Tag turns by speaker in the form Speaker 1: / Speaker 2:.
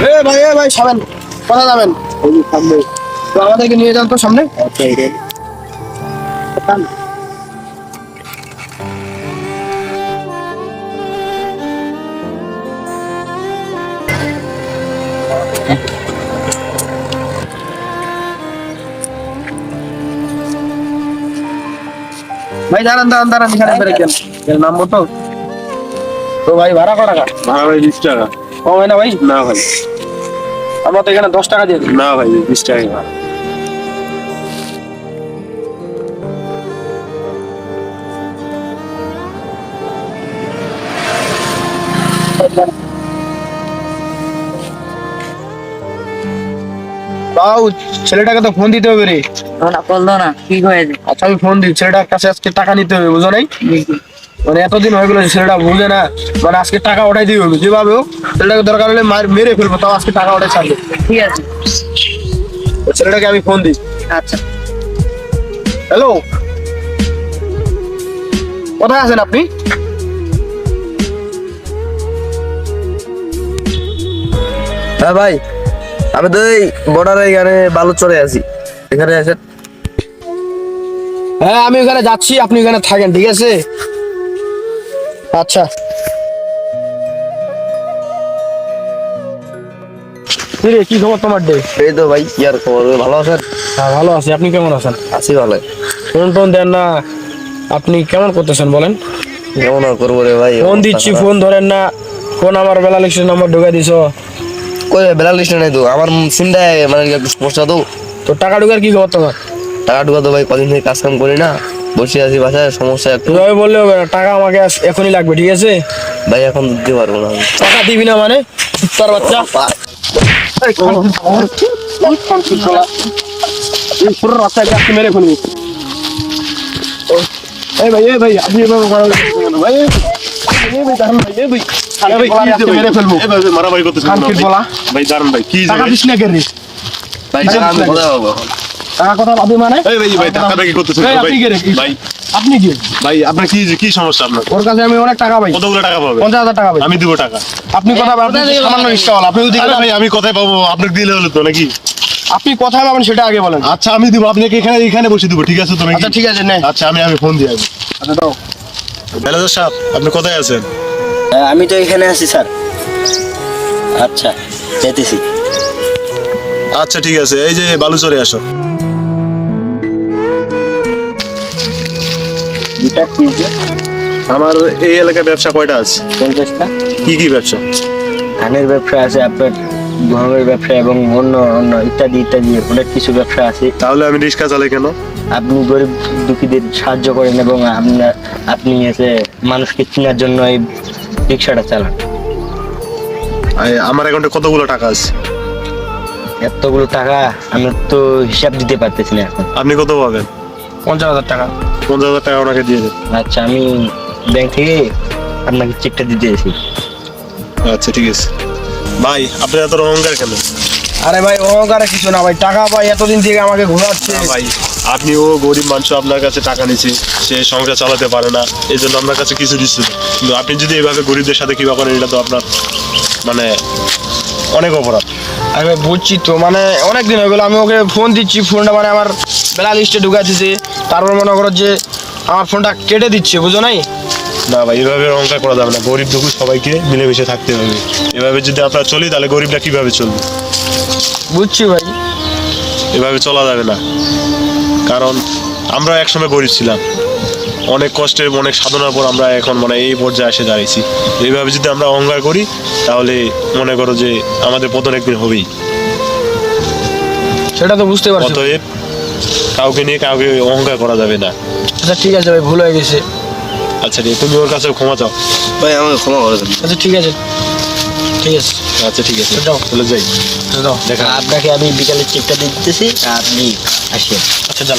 Speaker 1: ভাই ভাই সাবেন যাবেন? তো আমাদেরকে নিয়ে যান তো সামনে। ভাই, দাঁড়ান দাঁড়ান দাঁড়ান, এখানে গেল এর নাম মতো? তো ভাই, ভাড়া কত টাকা?
Speaker 2: ভাড়া ভাই বিশ টাকা।
Speaker 1: কম হয় না ভাই?
Speaker 2: না ভাই।
Speaker 1: আমরা তো এখানে দশ টাকা দিয়ে দিই।
Speaker 2: না ভাই বিশ টাকা।
Speaker 1: ছেলেটাকে তো ফোন দিতে হবে রে।
Speaker 3: না বলল না কি হয়েছে?
Speaker 1: আচ্ছা আমি ফোন দিই। ছেলেটার কাছে আজকে টাকা নিতে হবে বুঝো নাই? মানে এতদিন হয়ে গেলো ছেলেটা বুঝে না মানে আজকে টাকা ওঠাই দিবে হবে যেভাবে হোক ছেলেটাকে দরকার হলে মার- মেরে ফেলব তাও আজকে টাকা ওঠাই ছাড়বে।
Speaker 3: ঠিক আছে।
Speaker 1: ছেলেটাকে আমি ফোন দিই।
Speaker 3: আচ্ছা।
Speaker 1: হ্যালো কোথায় আছেন আপনি?
Speaker 4: হ্যাঁ ভাই আমি তো এই বর্ডারে এখানে বালু চড়ে আছি। এখানে আসেন
Speaker 1: হ্যাঁ আমি ওখানে যাচ্ছি আপনি ওখানে থাকেন ঠিক আছে? আচ্ছা। কি রে কি খবর তোমার ডে
Speaker 4: এই তো ভাই কি আর খবর? ভালো আছেন?
Speaker 1: হ্যাঁ ভালো আছি। আপনি কেমন আছেন?
Speaker 4: আছি ভালো।
Speaker 1: ফোন টোন দেন না। আপনি কেমন করতেছেন বলেন?
Speaker 4: কেমন আর করব রে ভাই?
Speaker 1: ফোন দিচ্ছি ফোন ধরেন না। ফোন আমার বেলা লিখছে নম্বর ঢুকাই দিছ।
Speaker 4: কই বেলা লিস্ট নাই তো? আমার সিমটা মানে সমস্যা তো।
Speaker 1: তো টাকা ঢুকার কি খবর তোমার?
Speaker 4: টাকা ঢুকা তো ভাই কদিন থেকে কাজ কাম করি না। বসে আছি বাসায় সমস্যা একটু
Speaker 1: তুমি বললে হবে না টাকা আমাকে এখনই লাগবে ঠিক আছে
Speaker 4: ভাই এখন দিতে পারব না
Speaker 1: টাকা দিবি না মানে তার বাচ্চা পুরো রাস্তায় আজকে মেরে ফেলবি এই ভাই এই ভাই আপনি এভাবে ভাই এই ভাই দাঁড়ান ভাই এই ভাই
Speaker 2: আরে ভাই, কি?
Speaker 1: মেরে
Speaker 2: ভাই, করতেছেন ভাই? দাঁড়ান ভাই ভাই?
Speaker 4: আমি?
Speaker 1: টাকা কথা মানে?
Speaker 2: এই ভাই ভাই করতেছেন ভাই
Speaker 1: আপনি কে
Speaker 2: ভাই।
Speaker 1: আপনি কি?
Speaker 2: ভাই আপনার কি কি সমস্যা আপনার?
Speaker 1: ওর কাছে আমি অনেক টাকা পাই।
Speaker 2: কতগুলো টাকা পাবেন?
Speaker 1: টাকা পাই।
Speaker 2: আমি দিব টাকা।
Speaker 1: আপনি কথা আপনি সামান্য আপনি
Speaker 2: ভাই আমি কোথায় পাবো আপনাকে দিলে হলো তো নাকি?
Speaker 1: আপনি কোথায় পাবেন সেটা আগে বলেন।
Speaker 2: আচ্ছা আমি দিব আপনাকে এখানে এখানে বসে দিব ঠিক আছে তো নাকি?
Speaker 1: আচ্ছা ঠিক আছে নে
Speaker 2: আচ্ছা আমি আমি ফোন দিয়ে আসব।
Speaker 1: আচ্ছা দাও।
Speaker 2: ম্যানেজার সাহেব আপনি কোথায় আছেন?
Speaker 4: হ্যাঁ, আমি তো এখানে আছি স্যার। আচ্ছা যেতেছি
Speaker 2: আচ্ছা ঠিক আছে। এই যে বালুচরে আসো। আমার এই এলাকায় ব্যবসা কয়টা আছে?
Speaker 4: পঞ্চাশটা।
Speaker 2: কি কি ব্যবসা?
Speaker 4: ধানের ব্যবসা আছে আপনার গমের ব্যবসা এবং অন্য অন্য ইত্যাদি ইত্যাদি। অনেক কিছু ব্যবসা আছে।
Speaker 2: তাহলে আমি রিক্সা চালাই কেন?
Speaker 4: আপনি গরিব দুঃখীদের সাহায্য করেন এবং আপনার আপনি এসে মানুষকে চেনার জন্য এই রিক্সাটা চালান।
Speaker 2: আমার অ্যাকাউন্টে কতগুলো টাকা আছে?
Speaker 4: এতগুলো টাকা আমি তো হিসাব দিতে পারতেছি না এখন।
Speaker 2: আপনি কত পাবেন?
Speaker 1: পঞ্চাশ হাজার টাকা।
Speaker 2: পঞ্চাশ হাজার টাকা ওনাকে দিয়ে দেন
Speaker 4: আচ্ছা আমি ব্যাংক থেকে আপনাকে চেকটা দিতে এসেছি
Speaker 2: আচ্ছা ঠিক আছে। ভাই আপনি এত অহংকার কেন?
Speaker 1: আরে ভাই অহংকারে কিছু না ভাই টাকা ভাই এতদিন থেকে আমাকে ঘোরাচ্ছে।
Speaker 2: না ভাই আপনি ও গরিব মানুষ আপনার কাছে টাকা নিচ্ছে সে সংসার চালাতে পারে না এই জন্য আপনার কাছে কিছু দিচ্ছে কিন্তু আপনি যদি এভাবে গরিবদের সাথে কিবা করেন এটা তো আপনার মানে অনেক অপরাধ।
Speaker 1: আমি ভাই বুঝছি তো মানে অনেক দিন হয়ে গেলো আমি ওকে ফোন দিচ্ছি ফোনটা মানে আমার বেলা লিস্টে ঢুকা দিছে তারপর মনে করো যে আমার ফোনটা কেটে দিচ্ছে বুঝো নাই?
Speaker 2: না ভাই এভাবে অহংকার করা যাবে না। গরিব দুঃখ সবাইকে মিলেমিশে থাকতে হবে। এভাবে যদি আমরা চলি তাহলে গরিবরা কীভাবে চলবে?
Speaker 1: বুঝছি ভাই।
Speaker 2: এভাবে চলা যাবে না। কারণ আমরা একসময় গরিব ছিলাম। অনেক কষ্টের অনেক সাধনার পর আমরা এখন মানে এই পর্যায়ে এসে দাঁড়িয়েছি এইভাবে যদি আমরা অহংকার করি তাহলে মনে করো যে আমাদের পতন একদিন হবেই।
Speaker 1: সেটা তো বুঝতে পারছি।
Speaker 2: অতএব কাউকে নিয়ে কাউকে অহংকার করা যাবে না।
Speaker 1: আচ্ছা ঠিক আছে ভাই ভুল হয়ে গেছে।
Speaker 2: আচ্ছা ঠিক তুমি ওর কাছে ক্ষমা চাও।
Speaker 4: ভাই আমাকে ক্ষমা করে দেন।
Speaker 1: আচ্ছা ঠিক আছে। ঠিক আছে।
Speaker 2: আচ্ছা ঠিক আছে।
Speaker 1: যাও।
Speaker 2: চলে যাই।
Speaker 1: যাও।
Speaker 2: দেখা
Speaker 4: আপনাকে আমি বিকালে চেকটা দিয়ে দিতেছি আপনি আসেন।
Speaker 1: আচ্ছা যান।